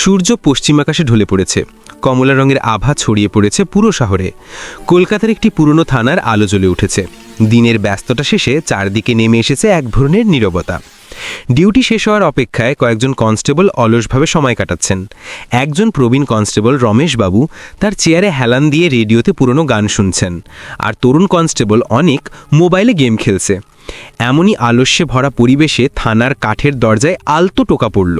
সূর্য পশ্চিম আকাশে ঢলে পড়েছে। কমলা রঙের আভা ছড়িয়ে পড়েছে পুরো শহরে। কলকাতার একটি পুরনো থানার আলো জ্বলে উঠেছে। দিনের ব্যস্ততা শেষে চারদিকে নেমে এসেছে এক ধরনের নীরবতা। ডিউটি শেষ হওয়ার অপেক্ষায় কয়েকজন কনস্টেবল অলসভাবে সময় কাটাচ্ছেন। একজন প্রবীণ কনস্টেবল রমেশ বাবু তার চেয়ারে হেলান দিয়ে রেডিওতে পুরনো গান শুনছেন। আর তরুণ কনস্টেবল অনেক মোবাইলে গেম খেলছে। এমনই আলস্যে ভরা পরিবেশে থানার কাঠের দরজায় আলতো টোকা পড়ল।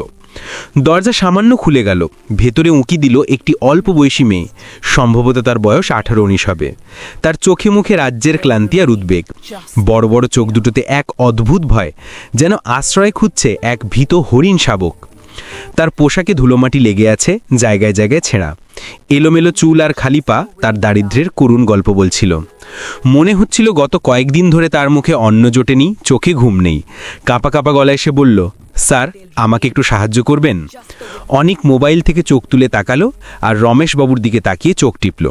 দরজা সামান্য খুলে গেল। ভেতরে উঁকি দিল একটি অল্প বয়সী মেয়ে। সম্ভবত তার বয়স আঠারো উনিশ হবে। তার চোখে মুখে রাজ্যের ক্লান্তি আর উদ্বেগ। বড় বড় চোখ দুটোতে এক অদ্ভুত ভয়, যেন আশ্রয় খুঁজছে এক ভীত হরিণ শাবক। তার পোশাকে ধুলোমাটি লেগে আছে, জায়গায় জায়গায় ছেঁড়া। এলোমেলো চুল আর খালি পা তার দারিদ্র্যের করুণ গল্প বলছিল। মনে হচ্ছিল গত কয়েকদিন ধরে তার মুখে অন্ন জোটেনি, চোখে ঘুম নেই। কাঁপা কাঁপা গলায় এসে বলল স্যার, আমাকে একটু সাহায্য করবেন? অনেক মোবাইল থেকে চোখ তুলে তাকালো আর রমেশবাবুর দিকে তাকিয়ে চোখ টিপল।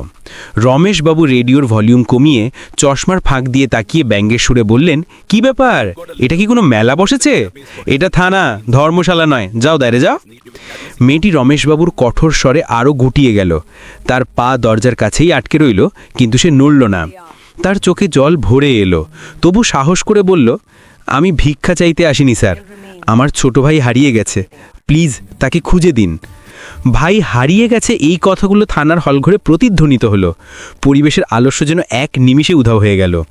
রমেশবাবু রেডিওর ভলিউম কমিয়ে চশমার ফাঁক দিয়ে তাকিয়ে ব্যঙ্গের সুরে বললেন, কি ব্যাপার? এটা কি কোনো মেলা বসেছে? এটা থানা, ধর্মশালা নয়। যাও দাঁড়ে যাও। মেয়েটি রমেশবাবুর কঠোর স্বরে আরও গুটিয়ে গেল। তার পা দরজার কাছেই আটকে রইল, কিন্তু সে নড়ল না। তার চোখে জল ভরে এলো। তবু সাহস করে বলল আমি ভিক্ষা চাইতে আসিনি, স্যার। আমার ছোট ভাই হারিয়ে গেছে। প্লিজ, তাকে খুঁজে দিন। ভাই হারিয়ে গেছে এই কথাগুলো থানার হলঘরে প্রতিধ্বনিত হলো। পরিবেশের আলস্য যেন এক নিমিষে উধাও হয়ে গেল।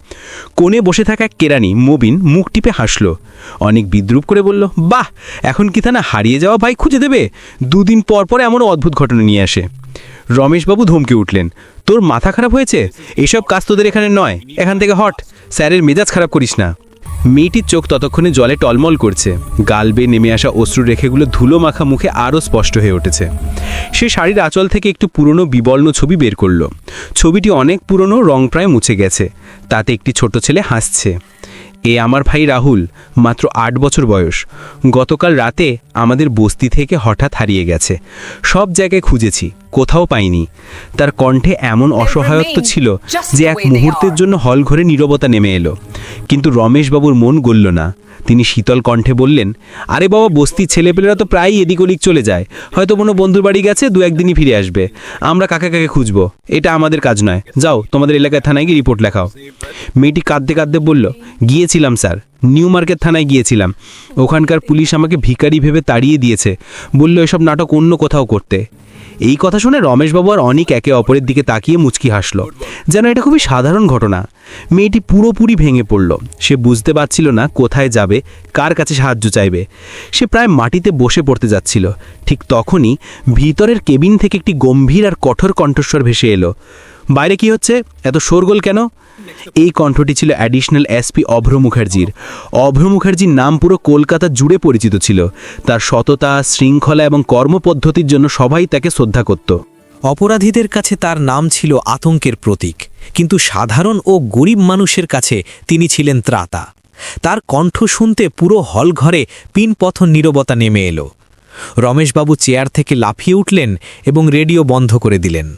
কোণে বসে থাকা এক কেরানি, মবিন, মুখ টিপে হাসল। অনেক বিদ্রুপ করে বলল, বাহ, এখন কি থানা হারিয়ে যাওয়া ভাই খুঁজে দেবে? দুদিন পর পর এমন অদ্ভুত ঘটনা নিয়ে আসে। রমেশবাবু ধমকে উঠলেন, তোর মাথা খারাপ হয়েছে? এসব কাজ তোদের এখানে নয়। এখান থেকে হট, স্যারের মেজাজ খারাপ করিস না। মেয়েটির চোখ ততক্ষণে জলে টলমল করছে। গাল বেয়ে নেমে আসা অশ্রু রেখেগুলো ধুলো মাখা মুখে আরও স্পষ্ট হয়ে উঠেছে। সে শাড়ির আঁচল থেকে একটু পুরনো বিবর্ণ ছবি বের করল। ছবিটি অনেক পুরনো রং প্রায় মুছে গেছে। তাতে একটি ছোট ছেলে হাসছে। এ আমার ভাই রাহুল মাত্র আট বছর বয়স। গতকাল রাতে আমাদের বস্তি থেকে হঠাৎ হারিয়ে গেছে। সব জায়গায় খুঁজেছি কোথাও পাইনি। তার কণ্ঠে এমন অসহায়ত্ব ছিল যে এক মুহূর্তের জন্য হল ঘরে নীরবতা নেমে এলো। কিন্তু রমেশবাবুর মন গলল না। তিনি শীতল কণ্ঠে বললেন, আরে বাবা বস্তির ছেলেপেলেরা তো প্রায়ই এদিক ওদিক চলে যায়। হয়তো কোনো বন্ধুর বাড়ি গেছে, দু একদিনই ফিরে আসবে। আমরা কাকে কাকে খুঁজবো? এটা আমাদের কাজ নয়। যাও, তোমাদের এলাকায় থানায় গিয়ে রিপোর্ট লেখাও। মেয়েটি কাঁদতে কাঁদতে বলল, গিয়েছিলাম স্যার। নিউ মার্কেট থানায় গিয়েছিলাম। ওখানকার পুলিশ আমাকে ভিখারি ভেবে তাড়িয়ে দিয়েছে। বলল, এসব নাটক অন্য কোথাও করতে। এই কথা শুনে রমেশবাবু আর অনেক একে অপরের দিকে তাকিয়ে মুচকি হাসল। যেন এটা খুবই সাধারণ ঘটনা। মেয়েটি পুরোপুরি ভেঙে পড়ল। সে বুঝতে পারছিল না কোথায় যাবে, কার কাছে সাহায্য চাইবে। সে প্রায় মাটিতে বসে পড়তে যাচ্ছিল। ঠিক তখনই ভিতরের কেবিন থেকে একটি গম্ভীর আর কঠোর কণ্ঠস্বর ভেসে এলো। বাইরে কি হচ্ছে? এত শোরগোল কেন? এই কণ্ঠটি ছিল অ্যাডিশনাল এসপি অভ্র মুখার্জির। অভ্র মুখার্জির নাম পুরো কলকাতা জুড়ে পরিচিত ছিল। তার সততা, শৃঙ্খলা এবং কর্মপদ্ধতির জন্য সবাই তাকে শ্রদ্ধা করত। অপরাধীদের কাছে তার নাম ছিল আতঙ্কের প্রতীক। কিন্তু সাধারণ ও গরিব মানুষের কাছে তিনি ছিলেন ত্রাতা। তার কণ্ঠ শুনতে পুরো হলঘরে পিনপথন নীরবতা নেমে এলো। রমেশবাবু চেয়ার থেকে লাফিয়ে উঠলেন এবং রেডিও বন্ধ করে দিলেন।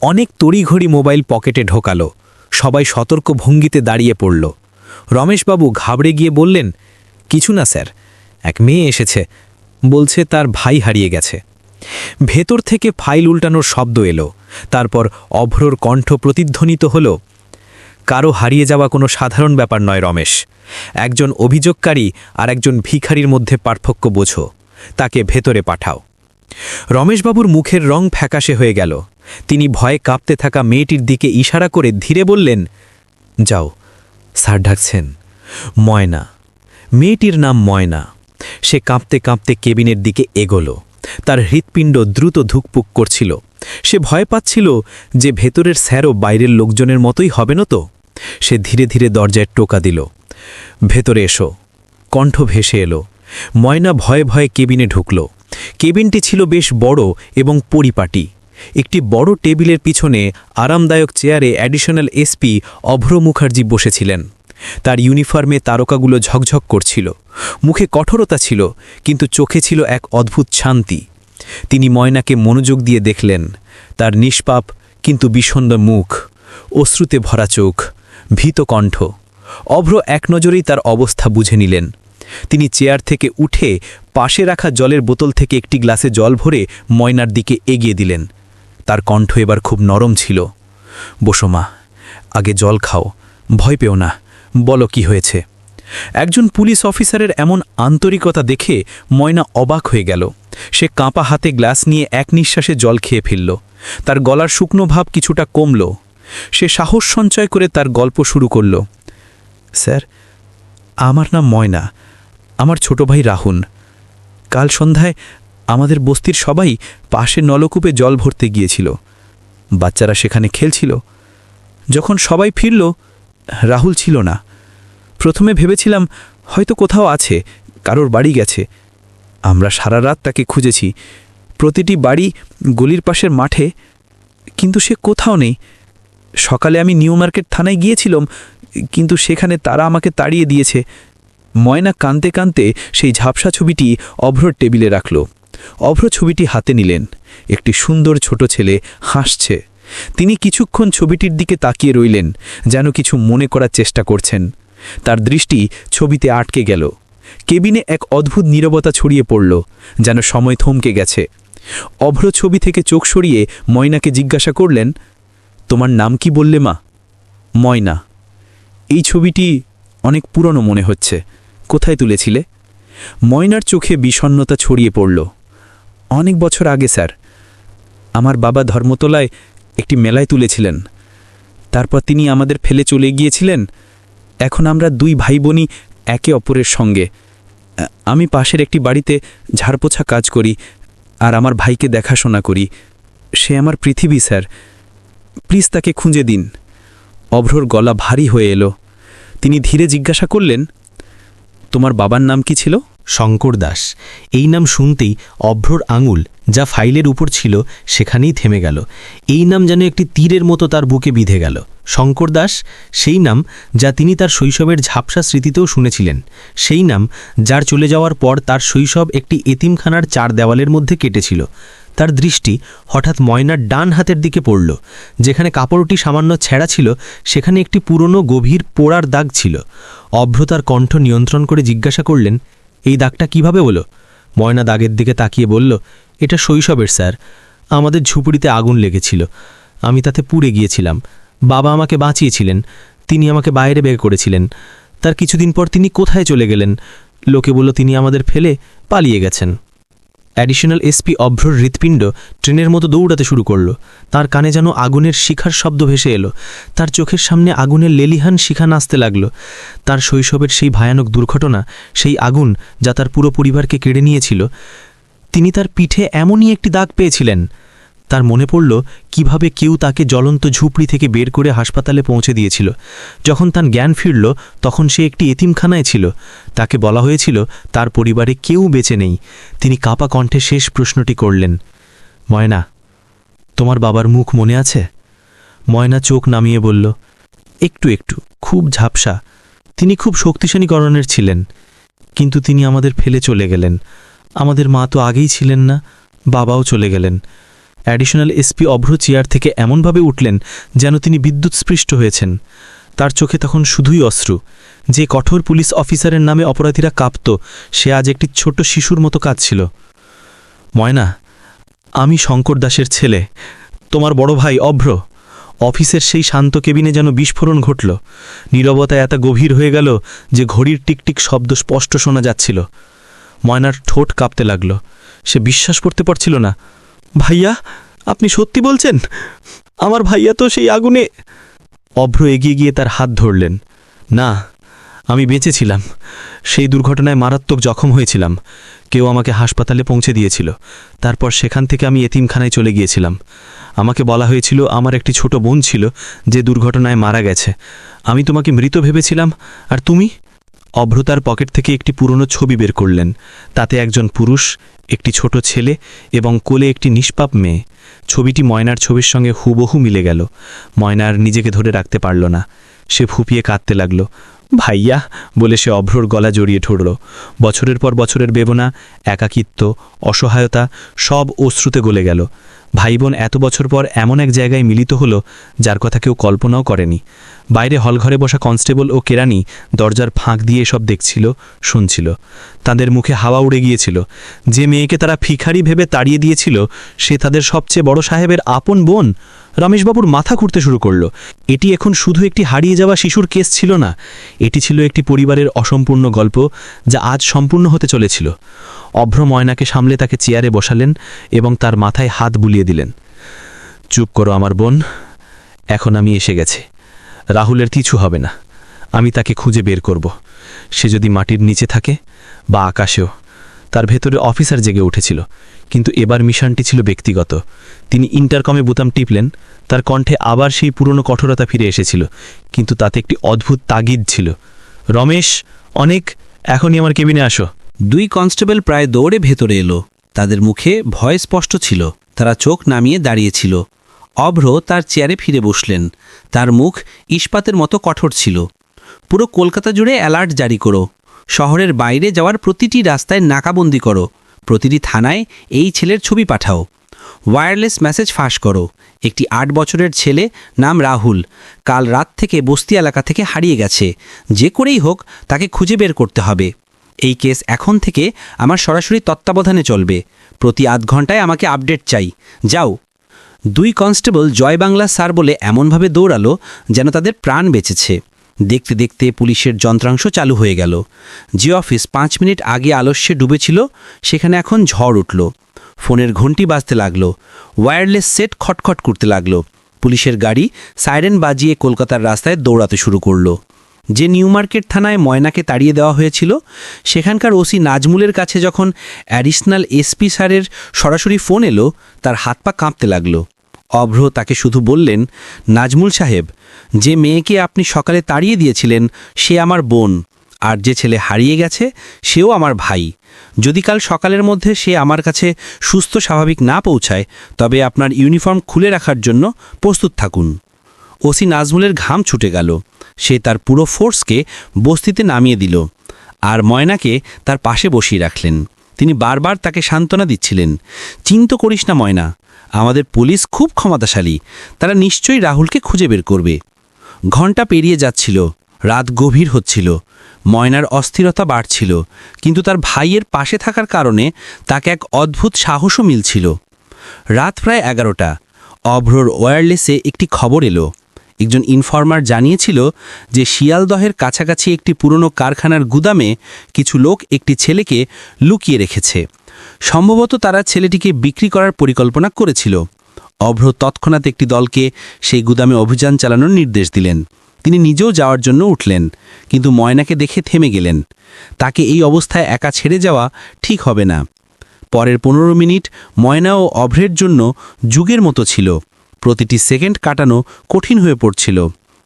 অনেক তড়িঘড়ি মোবাইল পকেটে ঢোকালো। সবাই সতর্ক ভঙ্গিতে দাঁড়িয়ে পড়ল। রমেশবাবু ঘাবড়ে গিয়ে বললেন, কিছু না স্যার, এক মেয়ে এসেছে। বলছে তার ভাই হারিয়ে গেছে। ভেতর থেকে ফাইল উল্টানোর শব্দ এলো। তারপর অভ্রর কণ্ঠ প্রতিধ্বনিত হল, কারও হারিয়ে যাওয়া কোনো সাধারণ ব্যাপার নয়, রমেশ। একজন অভিযোগকারী আর একজন ভিখারির মধ্যে পার্থক্য বোঝো, তাকে ভেতরে পাঠাও। রমেশবাবুর মুখের রং ফ্যাকাশে হয়ে গেল। তিনি ভয়ে কাঁপতে থাকা মেয়েটির দিকে ইশারা করে ধীরে বললেন, যাও, স্যার ডাকছেন, ময়না। মেয়েটির নাম ময়না। সে কাঁপতে কাঁপতে কেবিনের দিকে এগোলো। তার হৃৎপিণ্ড দ্রুত ধুকপুক করছিল। সে ভয় পাচ্ছিল যে ভেতরের স্যারও বাইরের লোকজনের মতোই হবে না তো। সে ধীরে ধীরে দরজায় টোকা দিল। ভেতরে এসো। কণ্ঠ ভেসে এলো। ময়না ভয়ে ভয়ে কেবিনে ঢুকল। কেবিনটি ছিল বেশ বড় এবং পরিপাটি। একটি বড় টেবিলের পিছনে আরামদায়ক চেয়ারে অ্যাডিশনাল এসপি অভ্র মুখার্জি বসেছিলেন। তার ইউনিফর্মে তারকাগুলো ঝকঝক করছিল। মুখে কঠোরতা ছিল, কিন্তু চোখে ছিল এক অদ্ভুত শান্তি। তিনি ময়নাকে মনোযোগ দিয়ে দেখলেন। তার নিষ্পাপ, কিন্তু বিষণ্ণ মুখ, অশ্রুতে ভরা চোখ, ভীত কণ্ঠ, অভ্র এক নজরেই তার অবস্থা বুঝে নিলেন। তিনি চেয়ার থেকে উঠে পাশে রাখা জলের বোতল থেকে একটি গ্লাসে জল ভরে ময়নার দিকে এগিয়ে দিলেন। তার কণ্ঠ এবার খুব নরম ছিল। বসো মা, আগে জল খাও, ভয় পেও না, বলো কি হয়েছে? একজন পুলিশ অফিসারের এমন আন্তরিকতা দেখে ময়না অবাক হয়ে গেল। সে কাঁপা হাতে গ্লাস নিয়ে এক নিঃশ্বাসে জল খেয়ে ফেলল। তার গলার শুকনো ভাব কিছুটা কমল। সে সাহস সঞ্চয় করে তার গল্প শুরু করল। স্যার, আমার নাম ময়না। আমার ছোট ভাই রাহুল। কাল সন্ধ্যায় আমাদের বস্তির সবাই পাশে নলকূপে জল ভরতে গিয়েছিল। বাচ্চারা সেখানে খেলছিল। যখন সবাই ফিরল, রাহুল ছিল না। প্রথমে ভেবেছিলাম হয়তো কোথাও আছে, কারোর বাড়ি গেছে। আমরা সারা রাত তাকে খুঁজেছি। প্রতিটি বাড়ি গলির পাশের মাঠে, কিন্তু সে কোথাও নেই। সকালে আমি নিউ মার্কেট থানায় গিয়েছিলাম, কিন্তু সেখানে তারা আমাকে তাড়িয়ে দিয়েছে। ময়না কানতে কানতে সেই ঝাপসা ছবিটি অভ্রর টেবিলে রাখল। অভ্র ছবিটি হাতে নিলেন। একটি সুন্দর ছোট ছেলে হাসছে। তিনি কিছুক্ষণ ছবিটির দিকে তাকিয়ে রইলেন, যেন কিছু মনে করার চেষ্টা করছেন। তার দৃষ্টি ছবিতে আটকে গেল। কেবিনে এক অদ্ভুত নীরবতা ছড়িয়ে পড়ল, যেন সময় থমকে গেছে। অভ্র ছবি থেকে চোখ সরিয়ে ময়নাকে জিজ্ঞাসা করলেন, তোমার নাম কি বললে মা? ময়না। এই ছবিটি অনেক পুরনো মনে হচ্ছে। কোথায় তুলেছিলে? ময়নার চোখে বিষণ্ণতা ছড়িয়ে পড়ল। অনেক বছর আগে, স্যার। আমার বাবা ধর্মতলায় একটি মেলায় তুলেছিলেন। তারপর তিনি আমাদের ফেলে চলে গিয়েছিলেন। এখন আমরা দুই ভাই বোনই একে অপরের সঙ্গে। আমি পাশের একটি বাড়িতে ঝাড়পোছা কাজ করি আর আমার ভাইকে দেখাশোনা করি। সে আমার পৃথিবী, স্যার। প্লিজ তাকে খুঁজে দিন। অভ্রর গলা ভারী হয়ে এলো। তিনি ধীরে জিজ্ঞাসা করলেন, তোমার বাবার নাম কি ছিল? শঙ্কর দাস, এই নাম শুনতেই অভ্রর আঙুল যা ফাইলের উপর ছিল সেখানেই থেমে গেল। এই নাম যেন একটি তীরের মতো তার বুকে বিঁধে গেল। শঙ্কর দাস, সেই নাম যা তিনি তার শৈশবের ঝাপসা স্মৃতিতেও শুনেছিলেন। সেই নাম যার চলে যাওয়ার পর তার শৈশব একটি এতিমখানার চার দেওয়ালের মধ্যে কেটেছিল। তার দৃষ্টি হঠাৎ ময়নার ডান হাতের দিকে পড়ল। যেখানে কাপড়টি সামান্য ছেঁড়া ছিল, সেখানে একটি পুরনো গভীর পোড়ার দাগ ছিল। অভ্র তার কণ্ঠ নিয়ন্ত্রণ করে জিজ্ঞাসা করলেন, এই দাগটা কীভাবে হলো? ময়না দাগের দিকে তাকিয়ে বলল, এটা শৈশবের, স্যার। আমাদের ঝুপড়িতে আগুন লেগেছিল। আমি তাতে পুড়ে গিয়েছিলাম। বাবা আমাকে বাঁচিয়েছিলেন, তিনি আমাকে বাইরে বের করেছিলেন। তার কিছুদিন পর তিনি কোথায় চলে গেলেন? লোকে বলল, তিনি আমাদের ফেলে পালিয়ে গেছেন। অ্যাডিশনাল এসপি অভ্রর হৃৎপিণ্ড ট্রেনের মতো দৌড়াতে শুরু করল। তার কানে যেন আগুনের শিখার শব্দ ভেসে এলো। তার চোখের সামনে আগুনের লেলিহান শিখা নাচতে লাগল। তার শৈশবের সেই ভয়ানক দুর্ঘটনা, সেই আগুন যা তার পুরো পরিবারকে কেড়ে নিয়েছিল। তিনি তার পিঠে এমনই একটি দাগ পেয়েছিলেন। তার মনে পড়ল কীভাবে কেউ তাকে জ্বলন্ত ঝুপড়ি থেকে বের করে হাসপাতালে পৌঁছে দিয়েছিল। যখন তার জ্ঞান ফিরল, তখন সে একটি এতিমখানায় ছিল। তাকে বলা হয়েছিল, তার পরিবারে কেউ বেঁচে নেই। তিনি কাপা কণ্ঠে শেষ প্রশ্নটি করলেন, ময়না, তোমার বাবার মুখ মনে আছে? ময়না চোখ নামিয়ে বলল, একটু একটু, খুব ঝাপসা। তিনি খুব শক্তিশালী করণের ছিলেন, কিন্তু তিনি আমাদের ফেলে চলে গেলেন। আমাদের মা তো আগেই ছিলেন না, বাবাও চলে গেলেন। অ্যাডিশনাল এসপি অভ্র চেয়ার থেকে এমনভাবে উঠলেন যেন তিনি বিদ্যুৎস্পৃষ্ট হয়েছেন। তার চোখে তখন শুধুই অশ্রু। যে কঠোর পুলিশ অফিসারের নামে অপরাধীরা কাঁপত, সে আজ একটি ছোট শিশুর মতো কাজ ছিল ময়না, আমি শঙ্কর দাসের ছেলে। তোমার বড় ভাই অভ্র। অফিসের সেই শান্ত কেবিনে যেন বিস্ফোরণ ঘটল। নীরবতা এত গভীর হয়ে গেল যে ঘড়ির টিকটিক শব্দ স্পষ্ট শোনা যাচ্ছিল। ময়নার ঠোঁট কাঁপতে লাগল। সে বিশ্বাস করতে পারছিল না। ভাইয়া, আপনি সত্যি বলছেন? আমার ভাইয়া তো সেই আগুনে অভ্র এগিয়ে গিয়ে তার হাত ধরলেন। না, আমি বেঁচেছিলাম। সেই দুর্ঘটনায় মারাত্মক জখম হয়েছিলাম। কেউ আমাকে হাসপাতালে পৌঁছে দিয়েছিল। তারপর সেখান থেকে আমি এতিমখানায় চলে গিয়েছিলাম। আমাকে বলা হয়েছিল, আমার একটি ছোট বোন ছিল যে দুর্ঘটনায় মারা গেছে। আমি তোমাকে মৃত ভেবেছিলাম, আর তুমি? অভ্রতার পকেট থেকে একটি পুরনো ছবি বের করলেন। তাতে একজন পুরুষ একটি ছোট ছেলে এবং কোলে একটি নিষ্পাপ মেয়ে। ছবিটি ময়নার ছবির সঙ্গে হুবহু মিলে গেল। ময়নার নিজেকে ধরে রাখতে পারল না। সে ফুপিয়ে কাঁদতে লাগল। ভাইয়া বলে সে অভ্রর গলা জড়িয়ে ঠুরল বছরের পর বছরের বেবনা একাকিত্ব, অসহায়তা সব অশ্রুতে গলে গেল। ভাই বোন এত বছর পর এমন এক জায়গায় মিলিত হলো যার কথা কেউ কল্পনাও করেনি। বাইরে হলঘরে বসা কনস্টেবল ও কেরানি দরজার ফাঁক দিয়ে সব দেখছিল, শুনছিল। তাদের মুখে হাওয়া উড়ে গিয়েছিল। যে মেয়েকে তারা ফিখারি ভেবে তাড়িয়ে দিয়েছিল, সে তাদের সবচেয়ে বড় সাহেবের আপন বোন? রমেশবাবুর মাথা ঘুরতে শুরু করল। এটি এখন শুধু একটি হারিয়ে যাওয়া শিশুর কেস ছিল না, এটি ছিল একটি পরিবারের অসম্পূর্ণ গল্প যা আজ সম্পূর্ণ হতে চলেছিল। অভ্র ময়নাকে সামলে তাকে চেয়ারে বসালেন এবং তার মাথায় হাত বুলিয়ে দিলেন। চুপ করো আমার বোন, এখন আমি এসে গেছি। রাহুলের কিছু হবে না, আমি তাকে খুঁজে বের করব। সে যদি মাটির নিচে থাকে বা আকাশেও তার ভেতরে অফিসার জেগে উঠেছিল, কিন্তু এবার মিশনটি ছিল ব্যক্তিগত। তিনি ইন্টারকমে বোতাম টিপলেন, তার কণ্ঠে আবার সেই পুরনো কঠোরতা ফিরে এসেছিল, কিন্তু তাতে একটি অদ্ভুত তাগিদ ছিল। রমেশ, অনেক, এখনই আমার কেবিনে আসো। দুই কনস্টেবল প্রায় দৌড়ে ভেতরে এলো। তাদের মুখে ভয় স্পষ্ট ছিল। তারা চোখ নামিয়ে দাঁড়িয়েছিল। অভ্র তার চেয়ারে ফিরে বসলেন। তার মুখ ইস্পাতের মতো কঠোর ছিল। পুরো কলকাতা জুড়ে অ্যালার্ট জারি করো। শহরের বাইরে যাওয়ার প্রতিটি রাস্তায় নাকাবন্দি করো। প্রতিটি থানায় এই ছেলের ছবি পাঠাও। ওয়্যারলেস মেসেজ ফাঁস করো। একটি আট বছরের ছেলে নাম রাহুল কাল রাত থেকে বস্তি এলাকা থেকে হারিয়ে গেছে। যে করেই হোক তাকে খুঁজে বের করতে হবে। এই কেস এখন থেকে আমার সরাসরি তত্ত্বাবধানে চলবে। প্রতি আধ ঘন্টায় আমাকে আপডেট চাই। যাও। দুই কনস্টেবল জয় বাংলা স্যার বলে এমনভাবে দৌড়ালো যেন তাদের প্রাণ বেঁচেছে। দেখতে দেখতে পুলিশের যন্ত্রাংশ চালু হয়ে গেল। যে অফিস পাঁচ মিনিট আগে আলস্যে ডুবেছিল, সেখানে এখন ঝড় উঠল। ফোনের ঘন্টি বাজতে লাগল, ওয়্যারলেস সেট খটখট করতে লাগল। পুলিশের গাড়ি সাইরেন বাজিয়ে কলকাতার রাস্তায় দৌড়াতে শুরু করল। যে নিউ মার্কেট থানায় ময়নাকে তাড়িয়ে দেওয়া হয়েছিল, সেখানকার ওসি নাজমুলের কাছে যখন অ্যাডিশনাল এসপি স্যারের সরাসরি ফোন এলো, তার হাত পা কাঁপতে লাগল। অভ্র তাকে শুধু বললেন, নাজমুল সাহেব, যে মেয়েকে আপনি সকালে তাড়িয়ে দিয়েছিলেন, সে আমার বোন, আর যে ছেলে হারিয়ে গেছে, সেও আমার ভাই। যদি কাল সকালের মধ্যে সে আমার কাছে সুস্থ স্বাভাবিক না পৌঁছায়, তবে আপনার ইউনিফর্ম খুলে রাখার জন্য প্রস্তুত থাকুন। ওসি নাজমুলের ঘাম ছুটে গেল। সে তার পুরো ফোর্সকে বস্তিতে নামিয়ে দিল, আর ময়নাকে তার পাশে বসিয়ে রাখলেন। তিনি বারবার তাকে সান্ত্বনা দিচ্ছিলেন, চিন্ত করিস না ময়না, আমাদের পুলিশ খুব ক্ষমতাশালী, তারা নিশ্চয়ই রাহুলকে খুঁজে বের করবে। ঘণ্টা পেরিয়ে যাচ্ছিল, রাত গভীর হচ্ছিল, ময়নার অস্থিরতা বাড়ছিল, কিন্তু তার ভাইয়ের পাশে থাকার কারণে তাকে এক অদ্ভুত সাহসও মিলছিল। রাত প্রায় এগারোটা, অভ্রর ওয়্যারলেসে একটি খবর এলো একজন ইনফর্মার জানিয়েছিল যে শিয়ালদহের কাছাকাছি একটি পুরনো কারখানার গুদামে কিছু লোক একটি ছেলেকে লুকিয়ে রেখেছে। সম্ভবত তারা ছেলেটিকে বিক্রি করার পরিকল্পনা করেছিল। অভ্র তৎক্ষণাৎ একটি দলকে সেই গুদামে অভিযান চালানোর নির্দেশ দিলেন। তিনি নিজেও যাওয়ার জন্য উঠলেন, কিন্তু ময়নাকে দেখে থেমে গেলেন। তাকে এই অবস্থায় একা ছেড়ে যাওয়া ঠিক হবে না। পরের পনেরো মিনিট ময়না ও অভ্রের জন্য যুগের মতো ছিল। প্রতিটি সেকেন্ড কাটানো কঠিন হয়ে পড়ছিল।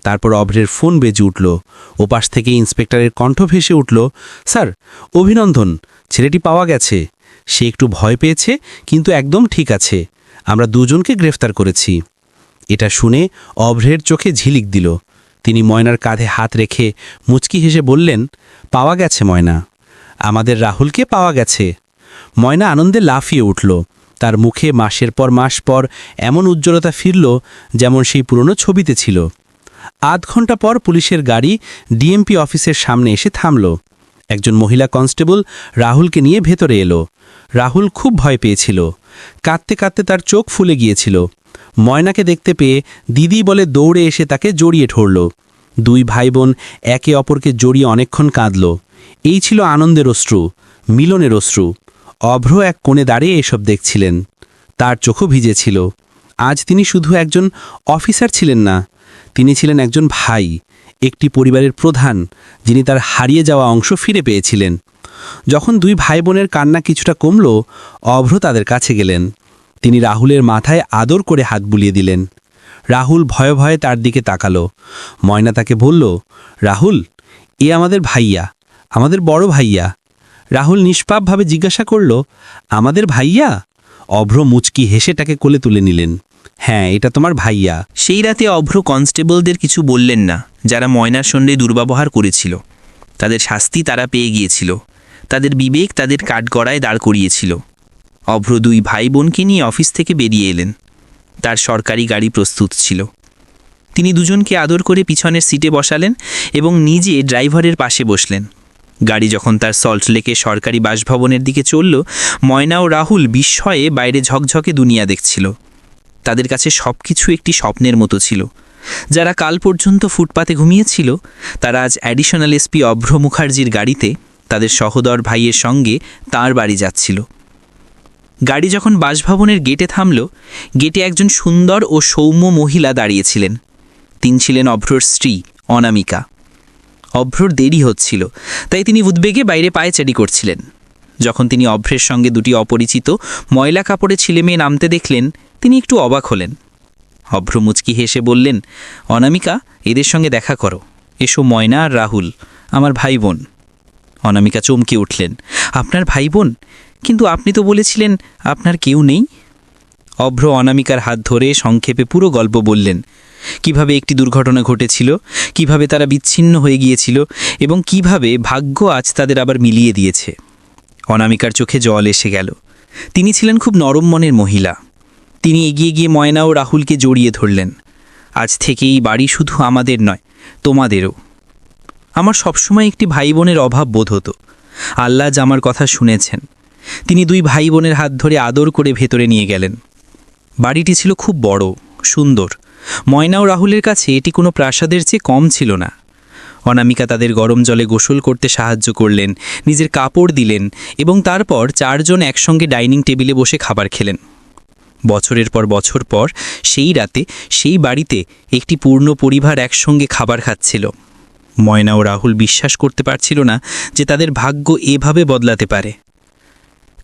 তারপর অভ্রের ফোন বেজে উঠল। ওপাশ থেকে ইন্সপেক্টরের কণ্ঠ ভেসে উঠল, স্যার, অভিনন্দন, ছেলেটি পাওয়া গেছে। সে একটু ভয় পেয়েছে, কিন্তু একদম ঠিক আছে। আমরা দুজনকে গ্রেফতার করেছি। এটা শুনে অভ্রের চোখে ঝিলিক দিল। তিনি ময়নার কাঁধে হাত রেখে মুচকি হেসে বললেন, পাওয়া গেছে ময়না। আমাদের রাহুলকে পাওয়া গেছে। ময়না আনন্দে লাফিয়ে উঠল। তার মুখে মাসের পর মাস পর এমন উজ্জ্বলতা ফিরল যেমন সেই পুরনো ছবিতে ছিল। আধ ঘণ্টা পর পুলিশের গাড়ি ডিএমপি অফিসের সামনে এসে থামল। একজন মহিলা কনস্টেবল রাহুলকে নিয়ে ভেতরে এলো। রাহুল খুব ভয় পেয়েছিল। কাঁদতে কাঁদতে তার চোখ ফুলে গিয়েছিল। ময়নাকে দেখতে পেয়ে দিদি বলে দৌড়ে এসে তাকে জড়িয়ে ধরল। দুই ভাই বোন একে অপরকে জড়িয়ে অনেকক্ষণ কাঁদল। এই ছিল আনন্দের অশ্রু, মিলনের অশ্রু। অভ্র এক কোণে দাঁড়িয়ে এসব দেখছিলেন। তার চোখও ভিজেছিল। আজ তিনি শুধু একজন অফিসার ছিলেন না, তিনি ছিলেন একজন ভাই, একটি পরিবারের প্রধান, যিনি তার হারিয়ে যাওয়া অংশ ফিরে পেয়েছিলেন। যখন দুই ভাই বোনের কান্না কিছুটা কমল, অভ্র তাদের কাছে গেলেন। তিনি রাহুলের মাথায় আদর করে হাত বুলিয়ে দিলেন। রাহুল ভয়ে ভয়ে তার দিকে তাকালো। ময়না তাকে বলল, রাহুল, এ আমাদের ভাইয়া, আমাদের বড় ভাইয়া রাহুল নিষ্পাপভাবে জিজ্ঞাসা করল, আমাদের ভাইয়া? অভ্র মুচকি হেসে তাকে কোলে তুলে নিলেন। হ্যাঁ এটা তোমার ভাইয়া। সেই রাতে অভ্র কনস্টেবলদের কিছু বললেন না, যারা ময়নার সঙ্গে দুর্ব্যবহার করেছিল। তাদের শাস্তি তারা পেয়ে গিয়েছিল। তাদের বিবেক তাদের কাঠগড়ায় দাঁড় করিয়েছিল। অভ্র দুই ভাই বোনকে নিয়ে অফিস থেকে বেরিয়ে এলেন। তার সরকারি গাড়ি প্রস্তুত ছিল। তিনি দুজনকে আদর করে পিছনের সিটে বসালেন এবং নিজে ড্রাইভারের পাশে বসলেন। গাড়ি যখন তার সল্টলেকে সরকারি বাসভবনের দিকে চলল, ময়না ও রাহুল বিস্ময়ে বাইরে ঝকঝকে দুনিয়া দেখছিল। তাদের কাছে সব কিছু একটি স্বপ্নের মতো ছিল। যারা কাল পর্যন্ত ফুটপাতে ঘুমিয়েছিল, তারা আজ অ্যাডিশনাল এসপি অভ্র মুখার্জির গাড়িতে তাদের সহোদর ভাইয়ের সঙ্গে তার বাড়ি যাচ্ছিল। গাড়ি যখন বাসভবনের গেটে থামল, গেটে একজন সুন্দর ও সৌম্য মহিলা দাঁড়িয়েছিলেন। তিনি ছিলেন অভ্রর স্ত্রী, অনামিকা। অভ্রর দেরি হচ্ছিল, তাই তিনি উদ্বেগে বাইরে পায়চারি করছিলেন। যখন তিনি অভ্রের সঙ্গে দুটি অপরিচিত, ময়লা কাপড়ে ছেলেমেয়ে নামতে দেখলেন, তিনি একটু অবাক হলেন। অভ্র মুচকি হেসে বললেন, অনামিকা, এদের সঙ্গে দেখা করো। এসো ময়না আর রাহুল, আমার ভাই বোন অনামিকা চমকে উঠলেন, আপনার ভাই বোন কিন্তু আপনি তো বলেছিলেন আপনার কেউ নেই? অভ্র অনামিকার হাত ধরে সংক্ষেপে পুরো গল্প বললেন কীভাবে একটি দুর্ঘটনা ঘটেছিল, কীভাবে তারা বিচ্ছিন্ন হয়ে গিয়েছিল এবং কীভাবে ভাগ্য আজ তাদের আবার মিলিয়ে দিয়েছে। অনামিকার চোখে জল এসে গেল। তিনি ছিলেন খুব নরম মনের মহিলা। তিনি এগিয়ে গিয়ে ময়না ও রাহুলকে জড়িয়ে ধরলেন। আজ থেকে এই বাড়ি শুধু আমাদের নয়, তোমাদেরও। আমার সবসময় একটি ভাই বোনের অভাব বোধ হতো। আল্লাহ আমার কথা শুনেছেন। তিনি দুই ভাই বোনের হাত ধরে আদর করে ভেতরে নিয়ে গেলেন। বাড়িটি ছিল খুব বড়, সুন্দর। ময়না ও রাহুলের কাছে এটি কোনো প্রাসাদের চেয়ে কম ছিল না। অনামিকা তাদের গরম জলে গোসল করতে সাহায্য করলেন, নিজের কাপড় দিলেন এবং তারপর চারজন একসঙ্গে ডাইনিং টেবিলে বসে খাবার খেলেন। বছরের পর বছর পর সেই রাতে সেই বাড়িতে একটি পূর্ণ পরিবার একসঙ্গে খাবার খাচ্ছিল। ময়না ও রাহুল বিশ্বাস করতে পারছিল না যে তাদের ভাগ্য এভাবে বদলাতে পারে।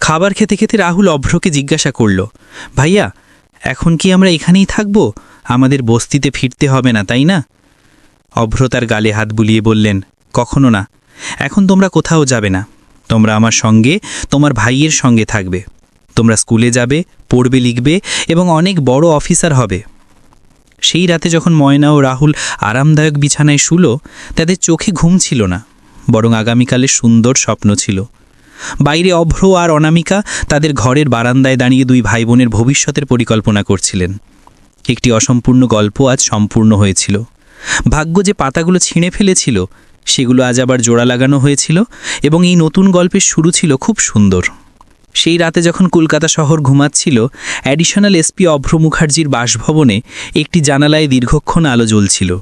খাবার খেতে খেতে রাহুল অভ্রকে জিজ্ঞাসা করল, ভাইয়া, এখন কি আমরা এখানেই থাকব? আমাদের বস্তিতে ফিরতে হবে না, তাই না? অভ্র তার গালে হাত বুলিয়ে বললেন, কখনো না। এখন তোমরা কোথাও যাবে না। তোমরা আমার সঙ্গে, তোমার ভাইয়ের সঙ্গে থাকবে। তোমরা স্কুলে যাবে, পড়বে, লিখবে এবং অনেক বড় অফিসার হবে। সেই রাতে যখন ময়না ও রাহুল আরামদায়ক বিছানায় শুলো, তাদের চোখে ঘুম ছিল না, বরং আগামীকালের সুন্দর স্বপ্ন ছিল। বাইরে অভ্র আর অনামিকা তাদের ঘরের বারান্দায় দাঁড়িয়ে দুই ভাই বোনের ভবিষ্যতের পরিকল্পনা করছিলেন। একটি অসম্পূর্ণ গল্প আজ সম্পূর্ণ হয়েছিল। ভাগ্য যে পাতাগুলো ছিঁড়ে ফেলেছিল, সেগুলো আজ আবার জোড়া লাগানো হয়েছিল এবং এই নতুন গল্পের শুরু ছিল খুব সুন্দর। সেই রাতে যখন কলকাতা শহর ঘুমাচ্ছিল, অ্যাডিশনাল এসপি অভ্র মুখার্জির বাসভবনে একটি জানালায় দীর্ঘক্ষণ আলো জ্বলছিল।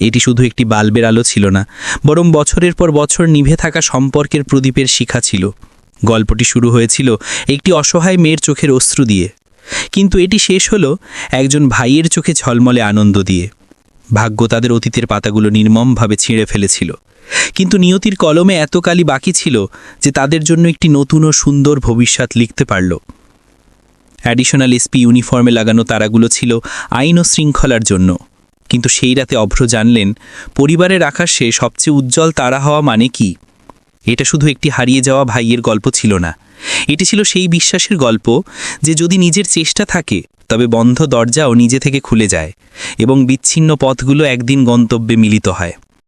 এটি শুধু একটি বাল্বের আলো ছিল না, বরং বছরের পর বছর নিভে থাকা সম্পর্কের প্রদীপের শিখা ছিল। গল্পটি শুরু হয়েছিল একটি অসহায় মেয়ের চোখের অশ্রু দিয়ে। কিন্তু এটি শেষ হলো একজন ভাইয়ের চোখে ঝলমলে আনন্দ দিয়ে। ভাগ্য তাদের অতীতের পাতাগুলো নির্মমভাবে ছিঁড়ে ফেলেছিল। কিন্তু নিয়তির কলমে এত কালি বাকি ছিল যে তাদের জন্য একটি নতুন ও সুন্দর ভবিষ্যৎ লিখতে পারল। অ্যাডিশনাল এসপি ইউনিফর্মে লাগানো তারাগুলো ছিল আইন ও শৃঙ্খলার জন্য। কিন্তু সেই রাতে অভ্র জানলেন, পরিবারের আকাশে সবচেয়ে উজ্জ্বল তারা হওয়া মানে কি? এটা শুধু একটি হারিয়ে যাওয়া ভাইয়ের গল্প ছিল না। এটি ছিল সেই বিশ্বাসের গল্প যে যদি নিজের চেষ্টা থাকে, তবে বন্ধ দরজাও নিজে থেকে খুলে যায় এবং বিচ্ছিন্ন পথগুলো একদিন গন্তব্যে মিলিত হয়।